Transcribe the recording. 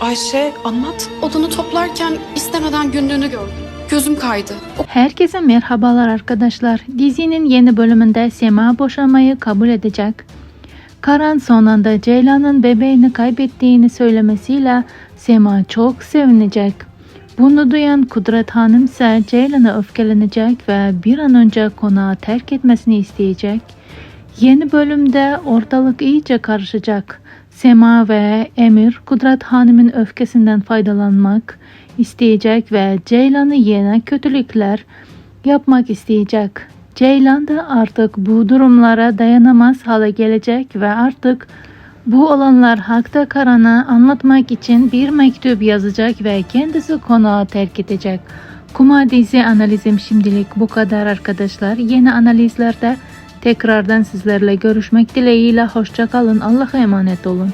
Ayşe anlat. Odunu toplarken istemeden günlüğünü gördüm. Gözüm kaydı. O Herkese merhabalar arkadaşlar. Dizinin yeni bölümünde Sema boşanmayı kabul edecek. Karan son anda Ceylan'ın bebeğini kaybettiğini söylemesiyle Sema çok sevinecek. Bunu duyan Kudret Hanım ise Ceylan'a öfkelenecek ve bir an önce konağı terk etmesini isteyecek. Yeni bölümde ortalık iyice karışacak. Sema ve Emir Kudret Hanım'ın öfkesinden faydalanmak isteyecek ve Ceylan'ı yine kötülükler yapmak isteyecek. Ceylan da artık bu durumlara dayanamaz hale gelecek ve artık bu olanlar hakta Karan'a anlatmak için bir mektup yazacak ve kendisi konağı terk edecek. Kuma dizi analizim şimdilik bu kadar arkadaşlar. Yeni analizlerde tekrardan sizlerle görüşmek dileğiyle. Hoşçakalın. Allah'a emanet olun.